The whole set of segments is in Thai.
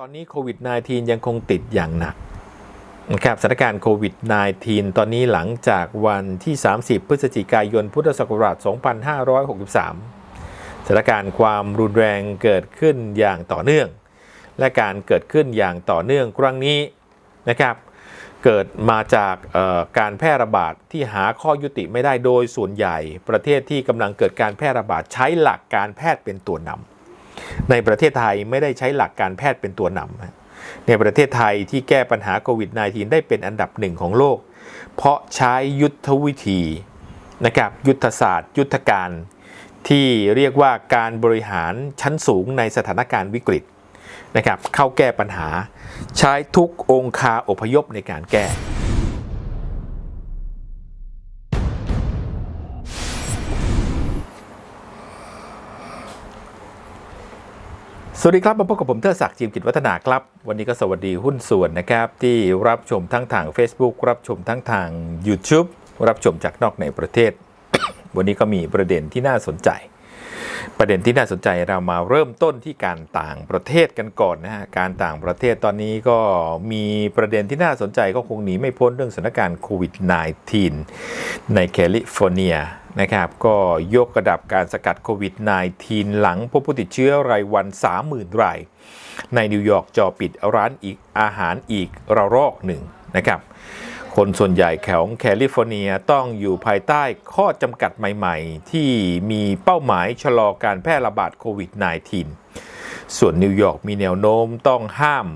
ตอนนี้โควิด -19 ยังคงติดอย่างหนักนะครับสถานการณ์โควิด -19 ตอนนี้หลังจากวันที่ 30 พฤศจิกายน พุทธศักราช 2563 สถานการณ์ความรุนแรงเกิดขึ้นอย่างต่อเนื่อง และการเกิดขึ้นอย่างต่อเนื่องครั้งนี้นะครับเกิดมาจากการแพร่ระบาดที่หาข้อยุติไม่ได้โดยส่วนใหญ่ ประเทศที่กำลังเกิดการแพร่ระบาดใช้หลักการแพทย์เป็นตัวนำ ในประเทศไทยไม่ได้ใช้หลักการแพทย์เป็นตัวนำในประเทศไทยที่แก้ปัญหาโควิด -19 ได้เป็นอันดับหนึ่งของโลก เพราะใช้ยุทธวิธีนะครับยุทธศาสตร์ ยุทธการที่เรียกว่าการบริหารชั้นสูงในสถานการณ์วิกฤตนะครับเข้าแก้ปัญหา ใช้ทุกองคาอพยพในการแก้ สวัสดีครับมาพบกับผมเทอศักดิ์จิมกิจวัฒนาครับ วันนี้ก็สวัสดีหุ้นส่วนนะครับ ที่รับชมทั้งทาง Facebook รับชมทั้งทาง YouTube รับชมจากนอกในประเทศ วันนี้ก็มีประเด็นที่น่าสนใจ ประเด็นที่น่าสนใจเรามาเริ่มต้นที่การต่างประเทศกันก่อนนะฮะการต่างประเทศตอนนี้ก็มีประเด็นที่น่าสนใจก็คงหนีไม่พ้นเรื่องสถานการณ์โควิด -19 ในแคลิฟอร์เนียนะครับก็ยกระดับการสกัดโควิด -19 หลังพบผู้ติดเชื้อรายวัน 30,000 ราย ในนิวยอร์กจอปิดร้านอีกอาหารอีกระลอกหนึ่งนะครับ คนส่วนใหญ่ของแคลิฟอร์เนียต้องอยู่ภายใต้ข้อจำกัดใหม่ๆ ที่มีเป้าหมายชะลอการแพร่ระบาดโควิด -19 ส่วนนิวยอร์กมีแนวโน้มต้องห้าม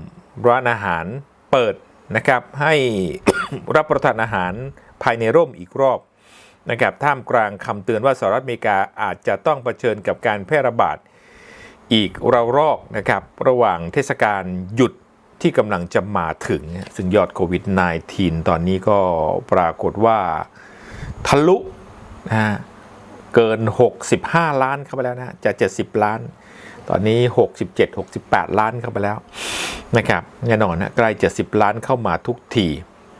ร้านอาหารเปิดนะครับให้รับประทานอาหารภายในร่มอีกรอบนะครับท่ามกลางคำเตือนว่าสหรัฐอเมริกาอาจจะต้องเผชิญกับการแพร่ระบาดอีกระรอกนะครับระหว่างเทศกาลหยุด ที่กำลังจะมาถึง ซึ่งยอดโควิด -19 ตอนนี้ก็ปรากฏว่าทะลุนะฮะเกิน 65 ล้านเข้าไปแล้วนะจะ70 ล้าน ตอนนี้ 67 68 ล้านเข้าไปแล้วนะครับแน่นอนนะใกล้70ล้านเข้ามาทุกที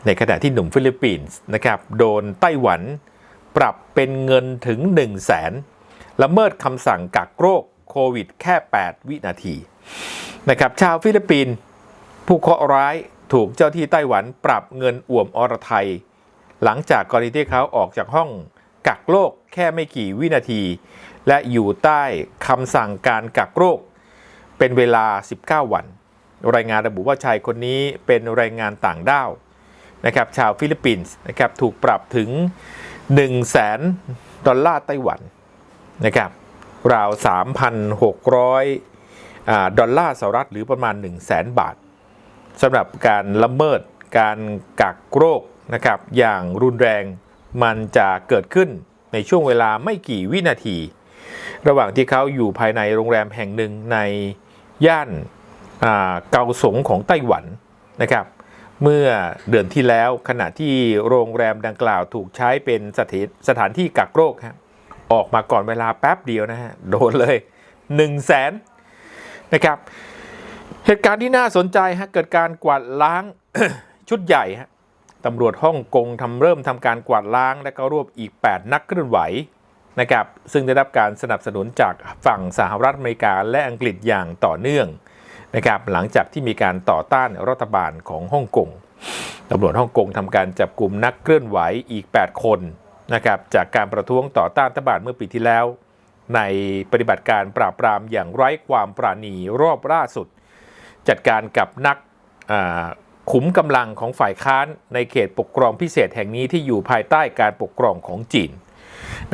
ในขณะที่หนุ่มฟิลิปปินส์นะครับโดนไต้หวันปรับเป็นเงินถึง 1 0 0 0 0แสนละเมิดคำสั่งกักโรคโควิดแค่ 8 วินาทีนะครับชาวฟิลิปปินส์ ผู้เคราะห์ร้ายถูกเจ้าที่ไต้หวันปรับเงินอ่วมอรไทย หลังจากกรณีที่เขาออกจากห้องกักโรคแค่ไม่กี่วินาที และอยู่ใต้คำสั่งการกักโรค เป็นเวลา 19 วัน รายงานระบุว่าชายคนนี้เป็นแรงงานต่างด้าวนะครับชาวฟิลิปปินส์นะครับถูกปรับถึง 1 0 0 0 0แสนดอลลาร์ไต้หวันนะครับราว 3,600อ่าดอลลาร์สหรัฐหรือประมาณ 1 0 0 0 0แสนบาท สำหรับการละเมิดการกักโรคนะครับอย่างรุนแรงมันจะเกิดขึ้นในช่วงเวลาไม่กี่วินาที ระหว่างที่เขาอยู่ภายในโรงแรมแห่งหนึ่งในย่านเกาสงของไต้หวันนะครับ เมื่อเดือนที่แล้วขณะที่โรงแรมดังกล่าวถูกใช้เป็นสถานสถานที่กักโรคออกมาก่อนเวลาแป๊บเดียวนะฮะโดนเลย 1 0 0 0 0แสนนะครับ เหตุการณ์ที่น่าสนใจฮะเกิดการกวาดล้างชุดใหญ่ฮะตำรวจฮ่องกงทำเริ่มทำการกวาดล้าง และก็รวบอีก 8 นักเคลื่อนไหวนะครับซึ่งได้รับการสนับสนุนจากฝั่งสหรัฐอเมริกาและอังกฤษอย่างต่อเนื่องนะครับหลังจากที่มีการต่อต้านรัฐบาลของฮ่องกงตำรวจฮ่องกงทำการจับกลุ่มนักเคลื่อนไหวอีก 8 คนนะครับจากการประท้วงต่อต้านรัฐบาลเมื่อปีที่แล้ว ในปฏิบัติการปราบปรามอย่างไร้ความปราณีรอบล่าสุด จัดการกับนักขุมกำลังของฝ่ายค้านในเขตปกครองพิเศษแห่งนี้ที่อยู่ภายใต้การปกครองของจีน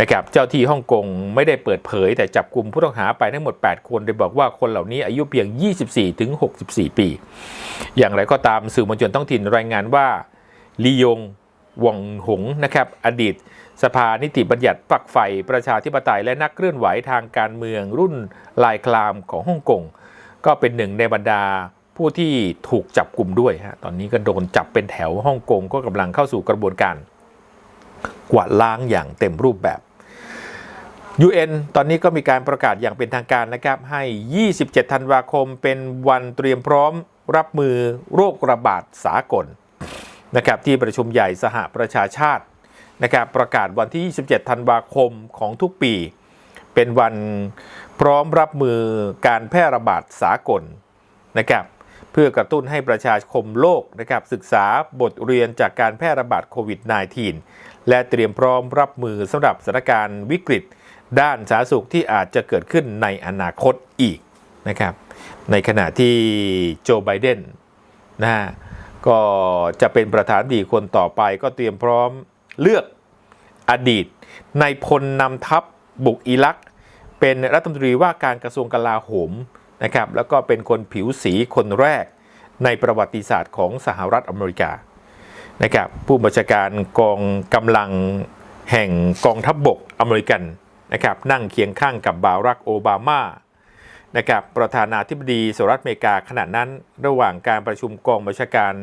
นะครับเจ้าที่ฮ่องกงไม่ได้เปิดเผย แต่จับกลุ่มผู้ต้องหาไปทั้งหมด 8 คนโดยบอกว่าคนเหล่านี้อายุเพียง 24 ถึง 64 ปี อย่างไรก็ตามสื่อมวลชนท้องถิ่นรายงานว่าลียงวงหงนะครับอดีต สภานิติบัญญัติฝักใฝ่ประชาธิปไตยและนักเคลื่อนไหวทางการเมืองรุ่นลายคลามของฮ่องกง ก็เป็นหนึ่งในบรรดาผู้ที่ถูกจับกลุ่มด้วยฮะตอนนี้ก็โดนจับเป็นแถวฮ่องกงก็กำลังเข้าสู่กระบวนการ กวาดล้างอย่างเต็มรูปแบบ UN ตอนนี้ก็มีการประกาศอย่างเป็นทางการนะครับ ให้ 27 ธันวาคมเป็นวันเตรียมพร้อมรับมือโรคระบาดสากลนะครับที่ประชุมใหญ่สหประชาชาตินะครับประกาศวันที่ 27 ธันวาคมของทุกปี เป็นวัน พร้อมรับมือการแพร่ระบาดสากลนะครับเพื่อกระตุ้นให้ประชาคมโลกนะครับศึกษาบทเรียนจากการแพร่ระบาดโควิด -19 และเตรียมพร้อมรับมือสำหรับสถานการณ์วิกฤต ด้านสาธารณสุขที่อาจจะเกิดขึ้นในอนาคตอีกนะครับในขณะที่โจไบเดนนะฮะก็จะเป็นประธานดีคนต่อไปก็เตรียมพร้อมเลือกอดีตในายพลนำทัพบุกอิรัก เป็นรัฐมนตรีว่าการกระทรวงกลาโหมนะครับแล้วก็เป็นคนผิวสีคนแรกในประวัติศาสตร์ของสหรัฐอเมริกานะครับผู้บัญชาการกองกำลังแห่งกองทัพบบกอเมริกันนะครับนั่งเคียงข้างกับบารักโอบามานะครับประธานาธิบดีสหรัฐอเมริกาขณะนั้นระหว่างการประชุมกองบัญชาการ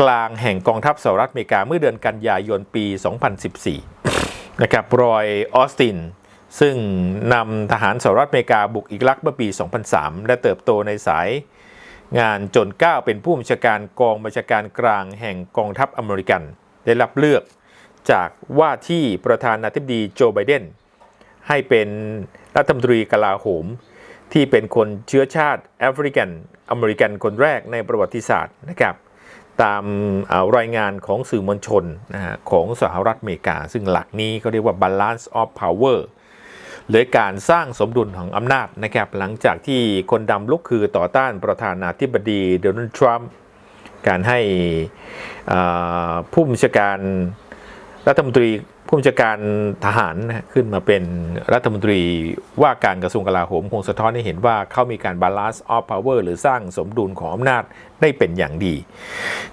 กลางแห่งกองทัพสหรัฐอเมริกาเมื่อเดือนกันยายนปี 2014 นะครับรอยออสติน ซึ่งนำทหารสหรัฐอเมริกาบุกอิรักเมื่อปี 2003 และเติบโตในสายงานจนก้าวเป็นผู้บัญชาการกองบัญชาการกลางแห่งกองทัพอเมริกัน ได้รับเลือกจากว่าที่ประธานาธิบดีโจไบเดน ให้เป็นรัฐมนตรีกลาโหม ที่เป็นคนเชื้อชาติแอฟริกันอเมริกันคนแรกในประวัติศาสตร์นะครับตามรายงานของสื่อมวลชนนะฮะของสหรัฐอเมริกา ซึ่งหลักนี้เขาเรียกว่า balance of power หรือการสร้างสมดุลของอำนาจนะครับหลังจากที่คนดำลุกคือต่อต้านประธานาธิบดีโดนัลด์ทรัมป์การให้ผู้บัญชาการรัฐมนตรีผู้บัญชาการทหารขึ้นมาเป็นรัฐมนตรีว่าการกระทรวงกลาโหมคงสะท้อนให้เห็นว่าเขามีการ balance of power หรือสร้างสมดุลของอำนาจได้เป็นอย่างดี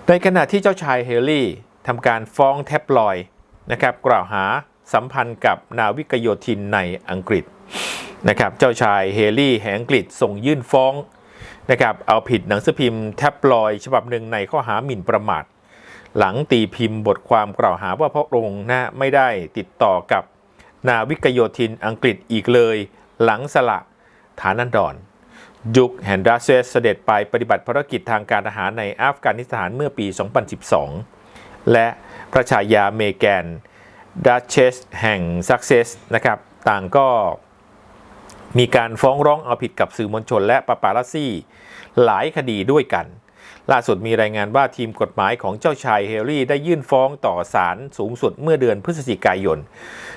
ในขณะที่เจ้าชายเฮลลี่ทำการฟ้องแท็บลอยด์นะครับกล่าวหา สัมพันธ์กับนาวิกโยธินในอังกฤษนะครับเจ้าชายเฮลี่แห่งอังกฤษส่งยื่นฟ้องนะครับเอาผิดหนังสือพิมพ์แทบลอยฉบับหนึ่งในข้อหาหมิ่นประมาท หลังตีพิมพ์บทความกล่าวหาว่าพระองค์นะไม่ได้ติดต่อกับนาวิกโยธินอังกฤษอีกเลย หลังสละฐานันดร ยุคแฮนดราเซสเสด็จไปปฏิบัติภารกิจทางการทหารในอัฟกานิสถานเมื่อปี 2012 และพระชายาเมแกน ดัชเชสแห่งซักเซสนะครับ ต่างก็มีการฟ้องร้องเอาผิดกับสื่อมวลชนและปาปารัสซี่ หลายคดีด้วยกัน ล่าสุดมีรายงานว่าทีมกฎหมายของเจ้าชายเฮลรี่ได้ยื่นฟ้องต่อศาลสูงสุดเมื่อเดือนพฤศจิกายน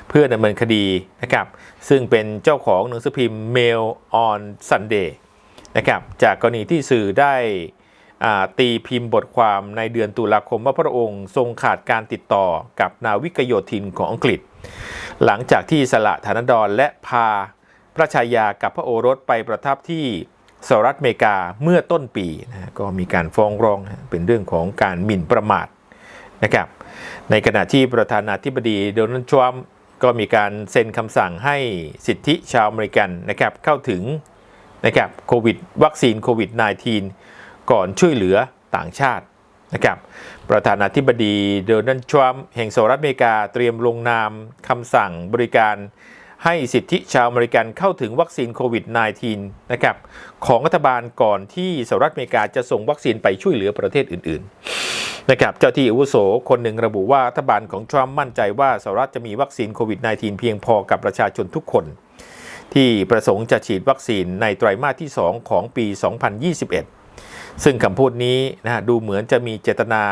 เพื่อดำเนินคดีนะครับ ซึ่งเป็นเจ้าของหนังสือพิมพ์ Mail on Sunday นะครับ จากกรณีที่สื่อได้ ตีพิมพ์บทความในเดือนตุลาคมว่าพระองค์ทรงขาดการติดต่อกับนาวิกโยธินของอังกฤษ หลังจากที่สละฐานันดรและพาพระชายากับพระโอรสไปประทับที่สหรัฐอเมริกาเมื่อต้นปีนะก็มีการฟ้องร้องเป็นเรื่องของการหมิ่นประมาทนะครับในขณะที่ประธานาธิบดีโดนัลด์ทรัมป์ก็มีการเซ็นคำสั่งให้สิทธิชาวอเมริกันนะครับเข้าถึงนะครับโควิดวัคซีนโควิด -19 ก่อนช่วยเหลือต่างชาตินะครับประธานาธิบดีโดนัลด์ทรัมป์แห่งสหรัฐอเมริกาเตรียมลงนามคำสั่งบริการให้สิทธิชาวอเมริกันเข้าถึงวัคซีนโควิด -19 นะครับของรัฐบาลก่อนที่สหรัฐอเมริกาจะส่งวัคซีนไปช่วยเหลือประเทศอื่น ๆ นะครับเจ้าที่อาวุโสคนหนึ่งระบุว่ารัฐบาลของทรัมป์มั่นใจว่าสหรัฐจะมีวัคซีนโควิด -19 เพียงพอกับประชาชนทุกคน ที่ประสงค์จะฉีดวัคซีนในไตรมาสที่ 2 ของปี 2021 ซึ่งคำพูดนี้นะฮะดูเหมือนจะมีเจตนา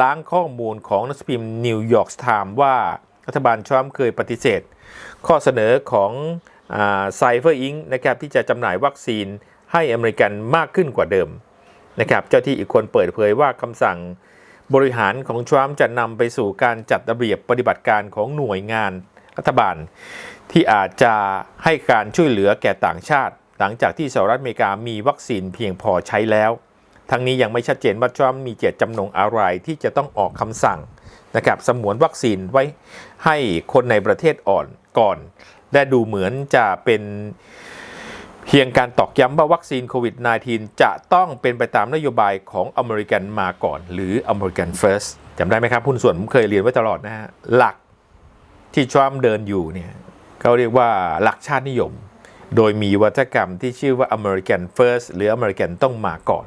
ล้างข้อมูลของนังสือพิมพ์นิวยอร์กไทม์ว่ารัฐบาลทรัมป์เคยปฏิเสธ ข้อเสนอของไซเฟอร์อิงนะครับที่จะจำหน่ายวัคซีนให้อเมริกันมากขึ้นกว่าเดิมนะครับเจ้าที่อีกคนเปิดเผยว่าคำสั่งบริหารของทรัมป์จะนำไปสู่การจัดระเบียบปฏิบัติการของหน่วยงานรัฐบาล ที่อาจจะให้การช่วยเหลือแก่ต่างชาติ หลังจากที่สหรัฐอเมริกามีวัคซีนเพียงพอใช้แล้ว ทั้งนี้ยังไม่ชัดเจนว่าทรัมป์มีเจตจำนงอะไรที่จะต้องออกคำสั่งนะครับสมวนวัคซีนไว้ให้คนในประเทศอ่อนก่อน และดูเหมือนจะเป็นเพียงการตอกย้ำว่าวัคซีนโควิด -19 จะต้องเป็นไปตามนโยบายของอเมริกันมาก่อน หรืออเมริกัน First จำได้ไหมครับหุ้นส่วนผมเคยเรียนไว้ตลอดนะฮะหลักที่ทรัมป์เดินอยู่เนี่ยเขาเรียกว่าหลักชาตินิยม โดยมีวัฒกรรมที่ชื่อว่า American First หรือ American ต้องมาก่อน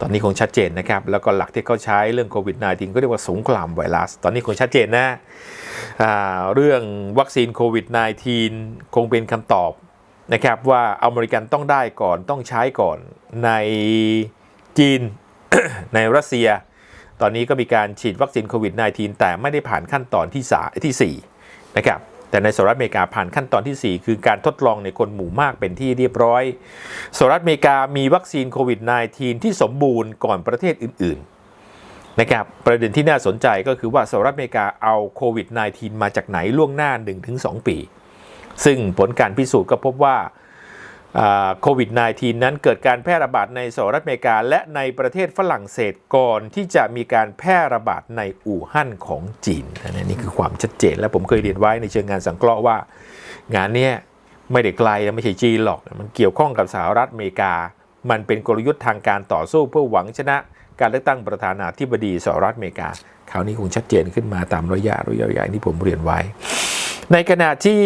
ตอนนี้คงชัดเจนนะครับ แล้วก็หลักที่เขาใช้เรื่องโควิด -19 ก็เรียกว่าสงครามไวรัส ตอนนี้คงชัดเจนนะเรื่องวัคซีนโควิด -19 คงเป็นคำตอบนะครับว่าอเมริกันต้องได้ก่อนต้องใช้ก่อนในจีนในรัสเซีย ตอนนี้ก็มีการฉีดวัคซีนโควิด -19 แต่ไม่ได้ผ่านขั้นตอนที่สาที่ 4 นะครับ แต่ในสหรัฐอเมริกาผ่านขั้นตอนที่ 4 คือการทดลองในคนหมู่มากเป็นที่เรียบร้อยสหรัฐอเมริกามีวัคซีนโควิด -19 ที่สมบูรณ์ก่อนประเทศอื่นๆนะครับประเด็นที่น่าสนใจก็คือว่าสหรัฐอเมริกาเอาโควิด -19 มาจากไหนล่วงหน้า 1-2 ปี ซึ่งผลการพิสูจน์ก็พบว่า โควิด -19 นั้นเกิดการแพร่ระบาดในสหรัฐอเมริกา และในประเทศฝรั่งเศสก่อนที่จะมีการแพร่ระบาดในอู่ฮั่นของจีนนี่คือความชัดเจน และผมเคยเรียนไว้ในเชิงงานสังเคราะห์ว่า งานนี้ไม่ได้ไกลไม่ใช่จีนหรอก มันเกี่ยวข้องกับสหรัฐอเมริกา มันเป็นกลยุทธ์ทางการต่อสู้เพื่อหวังชนะการเลือกตั้งประธานาธิบดีสหรัฐอเมริกา คราวนี้คงชัดเจนขึ้นมาตามระยะระยะอย่างที่ผมเรียนไว้ ในขณะที่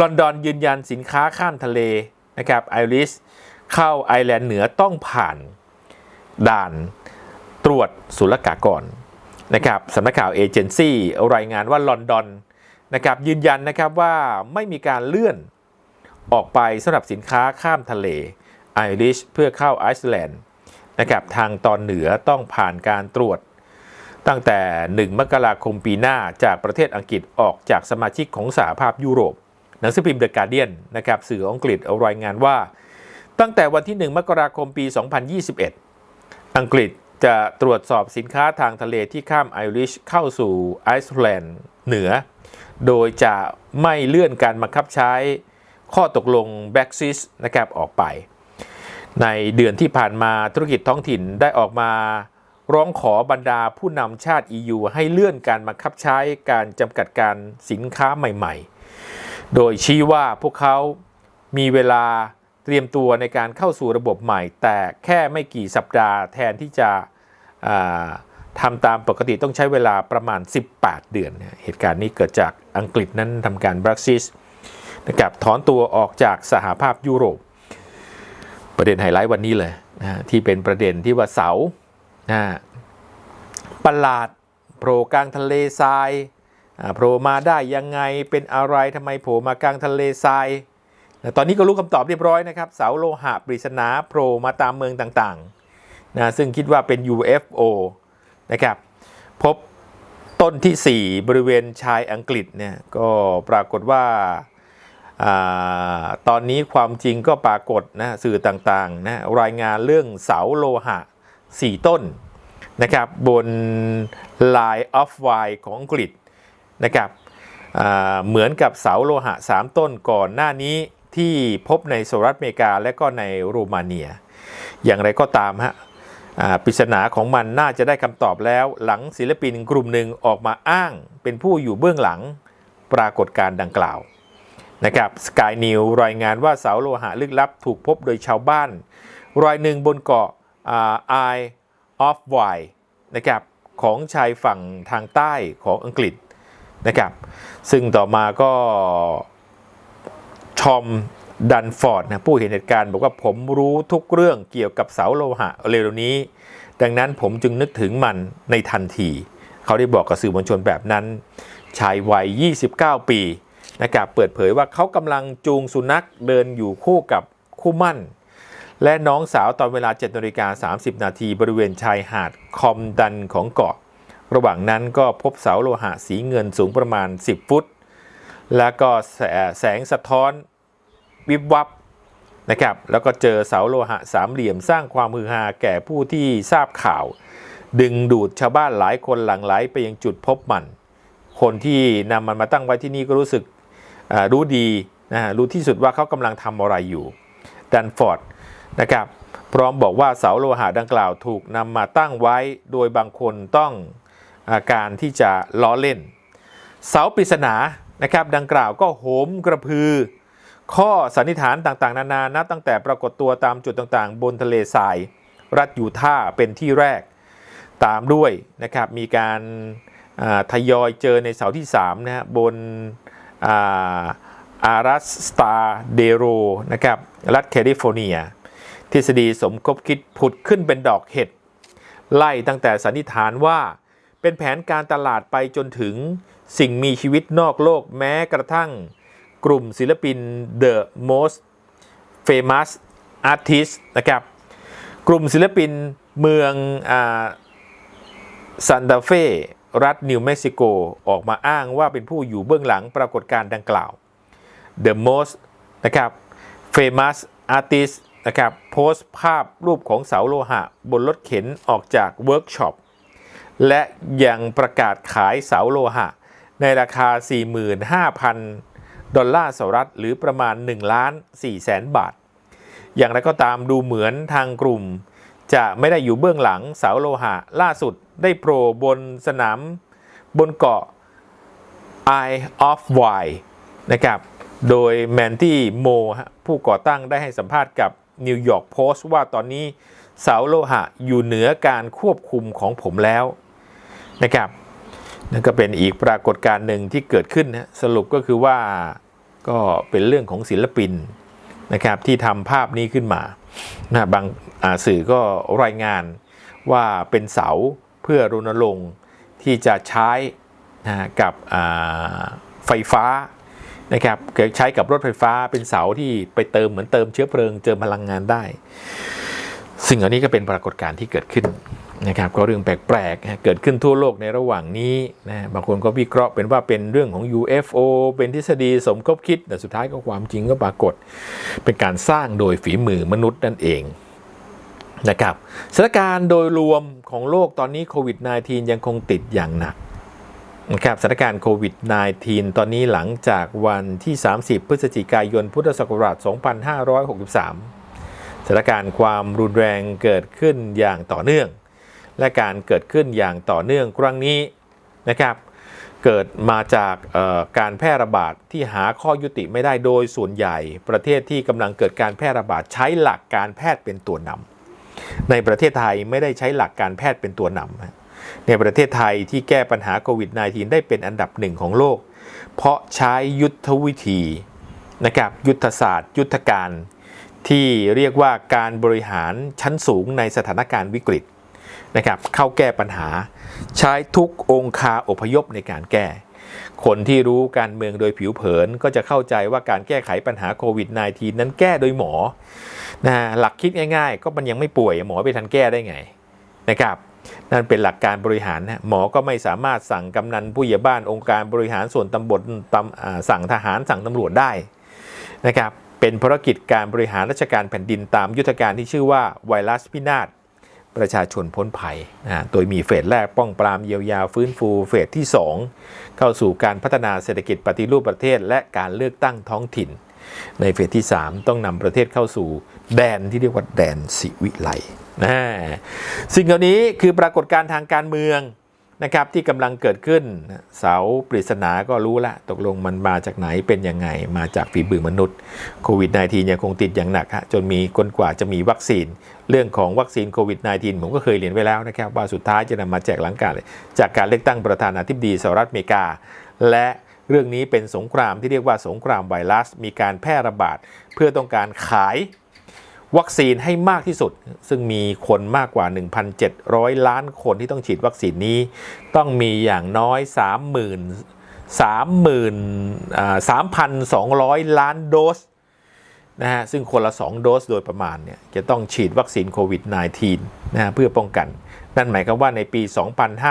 ลอนดอนยืนยันสินค้าข้ามทะเลนะครับไอริสเข้าไอร์แลนด์เหนือต้องผ่านด่านตรวจศุลกากรนะครับสำนักข่าวเอเจนซี่รายงานว่าลอนดอนนะครับยืนยันนะครับว่าไม่มีการเลื่อนออกไปสำหรับสินค้าข้ามทะเลไอริชเพื่อเข้าไอซ์แลนด์นะครับทางตอนเหนือต้องผ่านการตรวจ ตั้งแต่ 1 มกราคมปีหน้าจากประเทศอังกฤษออกจากสมาชิกของสหภาพยุโรป หนังสือพิมพ์เดอะการเดียนนะครับสื่ออังกฤษเอารายงานว่า ตั้งแต่วันที่ 1 มกราคมปี 2021 อังกฤษจะตรวจสอบสินค้าทางทะเลที่ข้ามไอริชเข้าสู่ไอซ์แลนด์เหนือ โดยจะไม่เลื่อนการบังคับใช้ข้อตกลงแบ็กซิสนะครับออกไป ในเดือนที่ผ่านมาธุรกิจท้องถิ่นได้ออกมาร้องขอบรรดาผู้นำชาติ EU ให้เลื่อนการบังคับใช้การจำกัดการสินค้าใหม่ๆ โดยชี้ว่าพวกเขามีเวลาเตรียมตัวในการเข้าสู่ระบบใหม่ แต่แค่ไม่กี่สัปดาห์แทนที่จะทำตามปกติต้องใช้เวลาประมาณ 18 เดือน เหตุการณ์นี้เกิดจากอังกฤษนั้นทำการบรักซิสนะครับถอนตัวออกจากสหภาพยุโรป ประเด็นไฮไลท์วันนี้เลยนะที่เป็นประเด็นที่ว่าเสานะประหลาดโผล่กลางทะเลทราย โผล่มาได้ยังไงเป็นอะไรทำไมโผล่มากลางทะเลทราย ตอนนี้ก็รู้คำตอบเรียบร้อยนะครับ เสาโลหะปริศนาโผล่มาตามเมืองต่างๆนะซึ่งคิดว่าเป็น UFO นะครับพบต้นที่ 4 บริเวณชายอังกฤษเนี่ยก็ปรากฏว่าตอนนี้ความจริงก็ปรากฏนะสื่อต่างๆนะรายงานเรื่องเสาโลหะ 4 ต้นนะครับบน Line of Wire ของอังกฤษ นะครับเหมือนกับเสาโลหะ 3 ต้นก่อนหน้านี้ที่พบในสหรัฐอเมริกาและก็ในโรมาเนีย อย่างไรก็ตามฮะปริศนาของมันน่าจะได้คำตอบแล้ว หลังศิลปินกลุ่มหนึ่งออกมาอ้างเป็นผู้อยู่เบื้องหลังปรากฏการดังกล่าวนะครับสกายนิวรายงานว่าเสาโลหะลึกลับถูกพบโดยชาวบ้าน รายหนึ่งบนเกาะ Eye of Wight นะครับของชายฝั่งทางใต้ของอังกฤษ นะครับ ซึ่งต่อมาก็ชอมดันฟอร์ดนะผู้เห็นเหตุการณ์บอกว่าผมรู้ทุกเรื่องเกี่ยวกับเสาโลหะเร็วนี้ ดังนั้นผมจึงนึกถึงมันในทันที เขาได้บอกกับสื่อมวลชนแบบนั้นชายวัย 29 ปีนะครับเปิดเผยว่าเขากำลังจูงสุนัขเดินอยู่คู่กับคู่มั่น และน้องสาวตอนเวลา7นาฬิกา30 นาทีบริเวณชายหาดคอมดันของเกาะ ระหว่างนั้นก็พบเสาโลหะสีเงินสูงประมาณ 10 ฟุต แล้วก็แสงสะท้อนวิบวับนะครับ แล้วก็เจอเสาโลหะสามเหลี่ยมสร้างความฮือฮาแก่ผู้ที่ทราบข่าว ดึงดูดชาวบ้านหลายคนหลั่งไหลไปยังจุดพบมัน คนที่นำมันมาตั้งไว้ที่นี่ก็รู้สึกรู้ดีนะรู้ที่สุดว่าเขากำลังทำอะไรอยู่ดันฟอร์ดนะครับพร้อมบอกว่าเสาโลหะดังกล่าวถูกนำมาตั้งไว้โดยบางคนต้อง การที่จะล้อเล่น เสาปริศนานะครับดังกล่าวก็โหมกระพือ ข้อสันนิษฐานต่างๆ นานานับตั้งแต่ปรากฏตัวตามจุดต่างๆ บนทะเลทราย รัฐยูท่าเป็นที่แรก ตามด้วยนะครับมีการทยอยเจอในเสาที่3นะฮะบนอารัสสตาเดโรนะครับรัฐแคลิฟอร์เนีย ทฤษฎีสมคบคิดผุดขึ้นเป็นดอกเห็ด ไล่ตั้งแต่สันนิษฐานว่า เป็นแผนการตลาดไปจนถึงสิ่งมีชีวิตนอกโลกแม้กระทั่งกลุ่มศิลปิน The Most Famous Artist นะครับ กลุ่มศิลปินเมืองซันตาเฟรัฐนิวเม็กซิโกออกมาอ้างว่าเป็นผู้อยู่เบื้องหลังปรากฏการณ์ดังกล่าว The Most นะครับ Famous Artist นะครับโพสต์ภาพรูปของเสาโลหะ บนรถเข็นออกจากเวิร์กช็อป และยังประกาศขายเสาโลหะ ในราคา 45,000 ดอลลาร์สหรัฐหรือประมาณ1ล้าน4แสนบาท อย่างไรก็ตามดูเหมือนทางกลุ่ม จะไม่ได้อยู่เบื้องหลังเสาโลหะ ล่าสุดได้โปรบนสนามบนเกาะ Eye of Why นะครับ โดยแมนตี้โมผู้ก่อตั้งได้ให้สัมภาษณ์กับนิวยอร์กโพสต์ว่าตอนนี้เสาโลหะอยู่เหนือการควบคุมของผมแล้ว นะครับนั่นก็เป็นอีกปรากฏการณ์หนึ่งที่เกิดขึ้นนะสรุปก็คือว่าก็เป็นเรื่องของศิลปินนะครับที่ทำภาพนี้ขึ้นมานะบางสื่อก็รายงานว่าเป็นเสาเพื่อรณรงค์ที่จะใช้นะกับไฟฟ้านะครับใช้กับรถไฟฟ้าเป็นเสาที่ไปเติมเหมือนเติมเชื้อเพลิงเติมพลังงานได้ สิ่งเหล่านี้ก็เป็นปรากฏการณ์ที่เกิดขึ้น นะครับก็เรื่องแปลกๆเกิดขึ้นทั่วโลกในระหว่างนี้นะบางคนก็วิเคราะห์เป็นว่าเป็นเรื่องของ UFO เป็นทฤษฎีสมคบคิด แต่สุดท้ายก็ความจริงก็ปรากฏ เป็นการสร้างโดยฝีมือมนุษย์นั่นเองนะครับสถานการณ์โดยรวมของโลกตอนนี้โควิด -19 ยังคงติดอย่างหนักนะครับสถานการณ์โควิด -19 ตอนนี้หลังจากวันที่ 30 พฤศจิกายน พุทธศักราช 2563สถานการณ์ความรุนแรงเกิดขึ้นอย่างต่อเนื่อง และการเกิดขึ้นอย่างต่อเนื่องครั้งนี้นะครับเกิดมาจากการแพร่ระบาดที่หาข้อยุติไม่ได้โดยส่วนใหญ่ ประเทศที่กำลังเกิดการแพร่ระบาดใช้หลักการแพทย์เป็นตัวนำในประเทศไทยไม่ได้ใช้หลักการแพทย์เป็นตัวนำในประเทศไทยที่แก้ปัญหาโควิด -19 ได้เป็นอันดับหนึ่งของโลก เพราะใช้ยุทธวิธีนะครับยุทธศาสตร์ ยุทธการที่เรียกว่าการบริหารชั้นสูงในสถานการณ์วิกฤต นะครับเข้าแก้ปัญหา ใช้ทุกองคาอพยพในการแก้ คนที่รู้การเมืองโดยผิวเผินก็จะเข้าใจว่าการแก้ไขปัญหาโควิด -19 นั้นแก้โดยหมอนะหลักคิดง่าย ๆ ก็มันยังไม่ป่วยหมอไปทันแก้ได้ไงนะครับนั่นเป็นหลักการบริหารนะหมอก็ไม่สามารถสั่งกำนันผู้ใหญ่บ้านองค์การบริหารส่วนตำบลตำสั่งทหารสั่งตำรวจได้นะครับเป็นภารกิจการบริหารราชการแผ่นดินตามยุทธการที่ชื่อว่าไวรัสพินาศ ประชาชนพ้นภัยนะโดยมีเฟสแรกป้องปรามเยียวยาฟื้นฟู เฟสที่ 2 เข้าสู่การพัฒนาเศรษฐกิจปฏิรูปประเทศ และการเลือกตั้งท้องถิ่น ในเฟสที่ 3 ต้องนำประเทศเข้าสู่แดนที่เรียกว่าแดนสิวิไลนะสิ่งเหล่านี้คือปรากฏการณ์ทางการเมือง นะครับที่กำลังเกิดขึ้นเสาปริศนาก็รู้ละ ตกลงมันมาจากไหนเป็นยังไง มาจากฝีมือมนุษย์โควิด -19 ยังคงติดอย่างหนักฮะจนมีคนกว่าจะมีวัคซีน เรื่องของวัคซีนโควิด -19 ผมก็เคยเรียนไว้แล้วนะครับ ว่าสุดท้ายจะนำมาแจกหลังการจากการเลือกตั้งประธานาธิบดีสหรัฐอเมริกา และเรื่องนี้เป็นสงครามที่เรียกว่าสงครามไวรัส มีการแพร่ระบาดเพื่อต้องการขาย วัคซีนให้มากที่สุด ซึ่งมีคนมากกว่า 1,700 ล้านคนที่ต้องฉีดวัคซีนนี้ ต้องมีอย่างน้อย 30,000 30,000 3,200 ล้านโดสนะฮะซึ่งคนละ 2 โดสโดยประมาณเนี่ยจะต้องฉีดวัคซีนโควิด -19 นะฮะเพื่อป้องกัน นั่นหมายความว่าในปี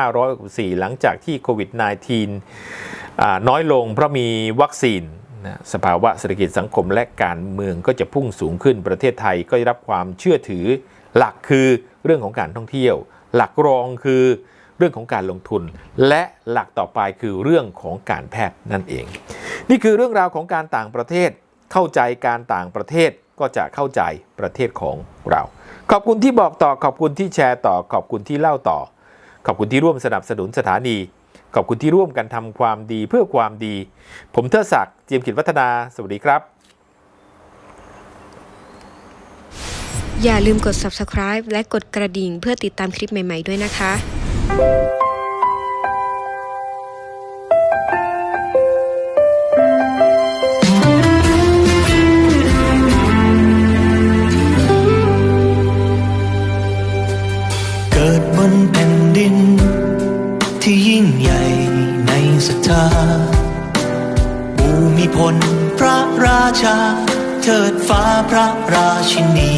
2564 หลังจากที่โควิด -19 น้อยลงเพราะมีวัคซีน นะสภาวะเศรษฐกิจสังคมและการเมืองก็จะพุ่งสูงขึ้นประเทศไทยก็ได้รับความเชื่อถือ หลักคือเรื่องของการท่องเที่ยว หลักรองคือเรื่องของการลงทุน และหลักต่อไปคือเรื่องของการแพทย์นั่นเอง นี่คือเรื่องราวของการต่างประเทศเข้าใจการต่างประเทศก็จะเข้าใจประเทศของเรา ขอบคุณที่บอกต่อขอบคุณที่แชร์ต่อขอบคุณที่เล่าต่อ ขอบคุณที่ร่วมสนับสนุนสถานี ขอบคุณที่ร่วมกันทำความดีเพื่อความดี ผมเทอศักดิ์เจียมกิจวัฒนา สวัสดีครับ อย่าลืมกด subscribe และกดกระดิ่งเพื่อติดตามคลิปใหม่ ๆ ด้วยนะคะ เกิดบนแผ่นดิน ที่ยิ่งใหญ่ในศรัทธาภูมิพลพระราชา เทิดฟ้าพระราชินี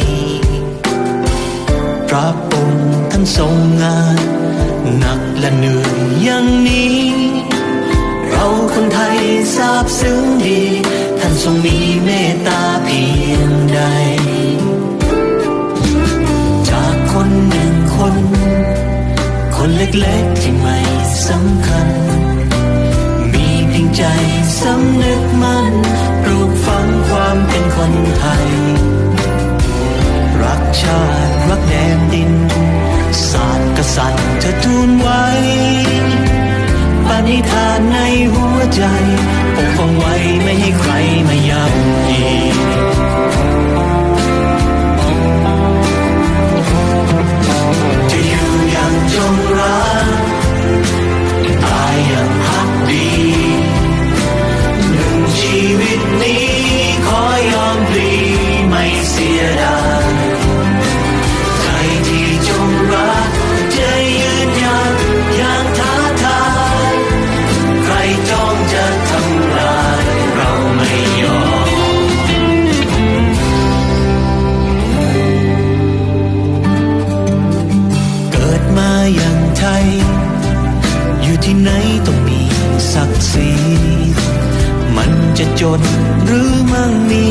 พระองค์ท่านทรงงานหนักและเหนื่อยอย่างนี้ เราคนไทยทราบซึ้งดี ท่านทรงมีเมตตาเพียงใด จากคนหนึ่งคน คนเล็กๆที่ไม่สำคัญ มีเพียงใจสำนึกมันปลูกฝังความเป็นคนไทย รักชาติ รักแดนดิน ศาสตร์กษัตริย์จะทูลไว้ปณิธานในหัวใจปกป้องไว้ไม่ให้ใครมาย่ำยีจะอยู่อย่างจง วิตนี้ขอยอมพลีไม่เสียดายใจที่จงรักจะยืนยัดอย่างท้าทายใครจ้องจะทำลายเราไม่ยอมเกิดมาอย่างไทย อยู่ที่ไหนต้องมีศักดิ์ศรี มันจะจนหรือมั่งมี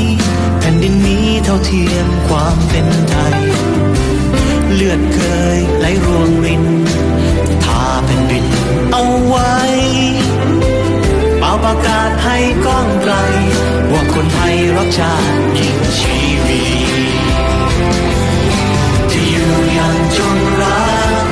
แผ่นดินนี้เท่าเทียมความเป็นไทย เลือดเคยไหลรวงรินทาแผ่นดินเอาไว้เป่าประกาศให้ก้องไกล ว่าคนไทยรักชาติยิ่งชีวีจะอยู่อย่างจงรัก